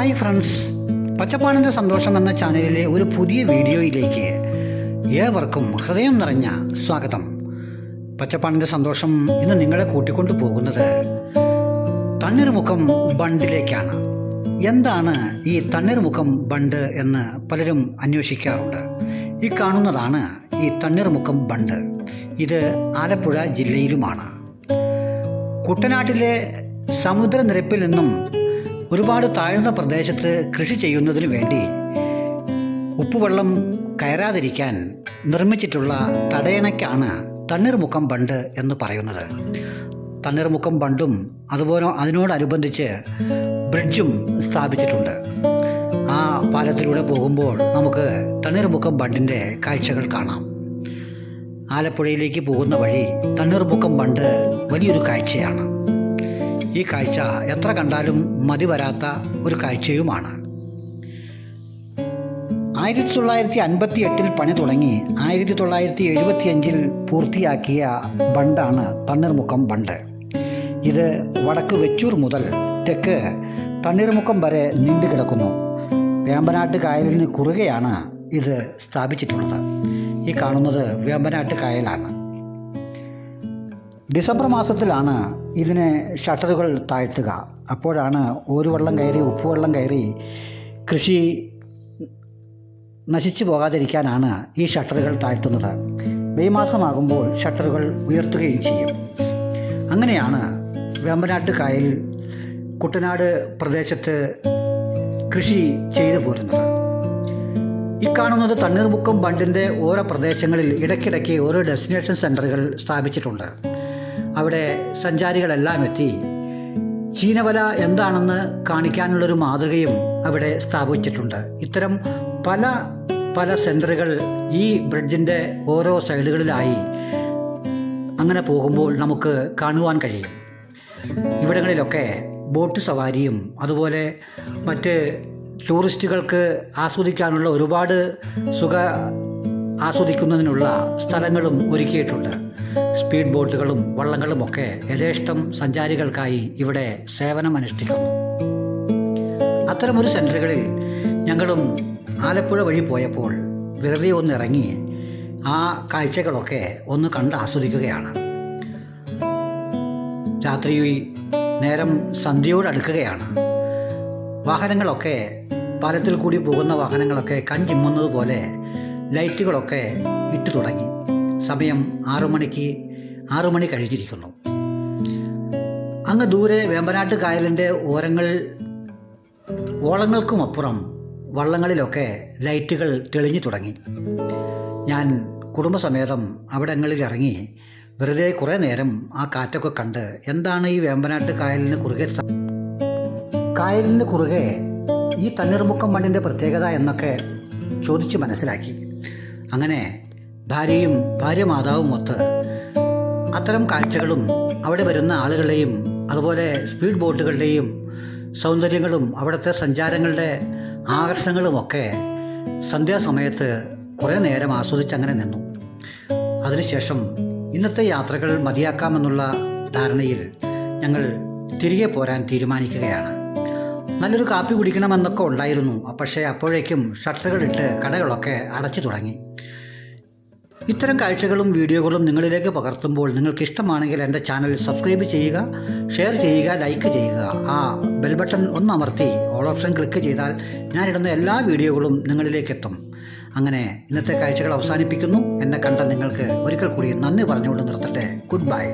Hi friends. പച്ചപ്പാടിന്റെ സന്തോഷം എന്ന ചാനലിലെ ഒരു പുതിയ വീഡിയോയിലേക്ക് ഏവർക്കും ഹൃദയം നിറഞ്ഞ സ്വാഗതം. പച്ചപ്പാടിന്റെ സന്തോഷം ഇന്ന് നിങ്ങളെ കൂട്ടിക്കൊണ്ടു പോകുന്നത് തണ്ണീർമുഖം ബണ്ടിലേക്കാണ്. എന്താണ് ഈ തണ്ണീർമുഖം ബണ്ട് എന്ന് പലരും അന്വേഷിക്കാറുണ്ട്. ഈ കാണുന്നതാണ് ഈ തണ്ണീർമുഖം ബണ്ട്. ഇത് ആലപ്പുഴ ജില്ലയിലുമാണ്. കുട്ടനാട്ടിലെ സമുദ്രനിരപ്പിൽ നിന്നും ഒരുപാട് താഴ്ന്ന പ്രദേശത്ത് കൃഷി ചെയ്യുന്നതിന് വേണ്ടി ഉപ്പുവെള്ളം കയറാതിരിക്കാൻ നിർമ്മിച്ചിട്ടുള്ള തടയണയ്ക്കാണ് തണ്ണീർമുക്കം ബണ്ട് എന്ന് പറയുന്നത്. തണ്ണീർമുക്കം ബണ്ടും അതുപോലെ അതിനോടനുബന്ധിച്ച് ബ്രിഡ്ജും സ്ഥാപിച്ചിട്ടുണ്ട്. ആ പാലത്തിലൂടെ പോകുമ്പോൾ നമുക്ക് തണ്ണീർമുക്കം ബണ്ടിന്റെ കാഴ്ചകൾ കാണാം. ആലപ്പുഴയിലേക്ക് പോകുന്ന വഴി തണ്ണീർമുക്കം ബണ്ട് വലിയൊരു കാഴ്ചയാണ്. ഈ കാഴ്ച എത്ര കണ്ടാലും മതി വരാത്ത ഒരു കാഴ്ചയുമാണ്. ആയിരത്തി തൊള്ളായിരത്തി അൻപത്തി എട്ടിൽ പണി തുടങ്ങി ആയിരത്തി തൊള്ളായിരത്തി എഴുപത്തി അഞ്ചിൽ പൂർത്തിയാക്കിയ ബണ്ടാണ് തണ്ണീർമുക്കം ബണ്ട്. ഇത് വടക്ക് വെച്ചൂർ മുതൽ തെക്ക് തണ്ണീർമുക്കം വരെ നീണ്ടു കിടക്കുന്നു. വേമ്പനാട്ട് കായലിന് കുറുകെയാണ് ഇത് സ്ഥാപിച്ചിട്ടുള്ളത്. ഈ കാണുന്നത് വേമ്പനാട്ട് കായലാണ്. ഡിസംബർ മാസത്തിലാണ് ഇതിന് ഷട്ടറുകൾ താഴ്ത്തുക. അപ്പോഴാണ് ഓരുവെള്ളം കയറി ഉപ്പുവെള്ളം കയറി കൃഷി നശിച്ചു പോകാതിരിക്കാനാണ് ഈ ഷട്ടറുകൾ താഴ്ത്തുന്നത്. മെയ് മാസമാകുമ്പോൾ ഷട്ടറുകൾ ഉയർത്തുകയും ചെയ്യും. അങ്ങനെയാണ് വേമ്പനാട്ട് കായൽ കുട്ടനാട് പ്രദേശത്ത് കൃഷി ചെയ്തു പോരുന്നത്. ഈ കാണുന്നത് തണ്ണീർമുക്കം ബണ്ടിന്റെ ഓരോ പ്രദേശങ്ങളിൽ ഇടയ്ക്കിടയ്ക്ക് ഓരോ ഡെസ്റ്റിനേഷൻ സെന്ററുകൾ സ്ഥാപിച്ചിട്ടുണ്ട്. അവിടെ സഞ്ചാരികളെല്ലാം എത്തി. ചീനവല എന്താണെന്ന് കാണിക്കാനുള്ളൊരു മാതൃകയും അവിടെ സ്ഥാപിച്ചിട്ടുണ്ട്. ഇത്തരം പല പല സെന്ററുകൾ ഈ ബ്രിഡ്ജിന്റെ ഓരോ സൈഡുകളിലായി അങ്ങനെ പോകുമ്പോൾ നമുക്ക് കാണുവാൻ കഴിയും. ഇവിടങ്ങളിലൊക്കെ ബോട്ട് സവാരിയും അതുപോലെ മറ്റ് ടൂറിസ്റ്റുകൾക്ക് ആസ്വദിക്കാനുള്ള ഒരുപാട് സുഖ ആസ്വദിക്കുന്നതിനുള്ള സ്ഥലങ്ങളും ഒരുക്കിയിട്ടുണ്ട്. സ്പീഡ് ബോട്ടുകളും വള്ളങ്ങളും ഒക്കെ യഥേഷ്ടം സഞ്ചാരികൾക്കായി ഇവിടെ സേവനമനുഷ്ഠിക്കുന്നു. അത്തരമൊരു സെന്ററുകളിൽ ഞങ്ങളും ആലപ്പുഴ വഴി പോയപ്പോൾ വെറുതെ ഒന്ന് ഇറങ്ങി ആ കാഴ്ചകളൊക്കെ ഒന്ന് കണ്ട് ആസ്വദിക്കുകയാണ്. രാത്രി നേരം സന്ധ്യയോട് അടുക്കുകയാണ്. വാഹനങ്ങളൊക്കെ പാലത്തിൽ കൂടി പോകുന്ന വാഹനങ്ങളൊക്കെ കൺചിമ്മുന്നത് പോലെ ലൈറ്റുകളൊക്കെ ഇട്ടു തുടങ്ങി. സമയം ആറു മണിക്ക് ആറു മണി കഴിഞ്ഞിരിക്കുന്നു. അങ്ങ് ദൂരെ വേമ്പനാട്ട് കായലിന്റെ ഓരങ്ങൾ ഓളങ്ങൾക്കുമപ്പുറം വള്ളങ്ങളിലൊക്കെ ലൈറ്റുകൾ തെളിഞ്ഞു തുടങ്ങി. ഞാൻ കുടുംബസമേതം അവിടങ്ങളിൽ ഇറങ്ങി വെറുതെ കുറേ നേരം ആ കാറ്റൊക്കെ കണ്ട് എന്താണ് ഈ വേമ്പനാട്ട് കായലിന് കുറുകെ കായലിന് കുറുകെ ഈ തണ്ണീർമുക്കം മണ്ണിന്റെ പ്രത്യേകത എന്നൊക്കെ ചോദിച്ച് മനസ്സിലാക്കി. അങ്ങനെ ഭാര്യയും ഭാര്യ മാതാവും ഒത്ത് അത്തരം കാഴ്ചകളും അവിടെ വരുന്ന ആളുകളെയും അതുപോലെ സ്പീഡ് ബോട്ടുകളുടെയും സൗന്ദര്യങ്ങളും അവിടുത്തെ സഞ്ചാരങ്ങളുടെ ആകർഷണങ്ങളുമൊക്കെ സന്ധ്യാസമയത്ത് കുറേ നേരം ആസ്വദിച്ച് അങ്ങനെ നിന്നു. അതിനുശേഷം ഇന്നത്തെ യാത്രകൾ മതിയാക്കാമെന്നുള്ള ധാരണയിൽ ഞങ്ങൾ തിരികെ പോരാൻ തീരുമാനിക്കുകയാണ്. നല്ലൊരു കാപ്പി കുടിക്കണമെന്നൊക്കെ ഉണ്ടായിരുന്നു. പക്ഷേ അപ്പോഴേക്കും ഷട്ടറുകളിട്ട് കടകളൊക്കെ അടച്ചു തുടങ്ങി. ഇത്തരം കാഴ്ചകളും വീഡിയോകളും നിങ്ങളിലേക്ക് പകർത്തുമ്പോൾ നിങ്ങൾക്ക് ഇഷ്ടമാണെങ്കിൽ എന്റെ ചാനൽ സബ്സ്ക്രൈബ് ചെയ്യുക ഷെയർ ചെയ്യുക ലൈക്ക് ചെയ്യുക. ആ ബെൽ ബട്ടൺ ഒന്ന് അമർത്തി ഓൾ ഓപ്ഷൻ ക്ലിക്ക് ചെയ്താൽ ഞാനിടുന്ന എല്ലാ വീഡിയോകളും നിങ്ങളിലേക്ക് എത്തും അങ്ങനെ ഇന്നത്തെ കാഴ്ചകൾ അവസാനിപ്പിക്കുന്നു. എന്നെ കണ്ട നിങ്ങൾക്ക് ഒരിക്കൽ കൂടി നന്ദി പറഞ്ഞുകൊണ്ട് നിർത്തട്ടെ. Good bye.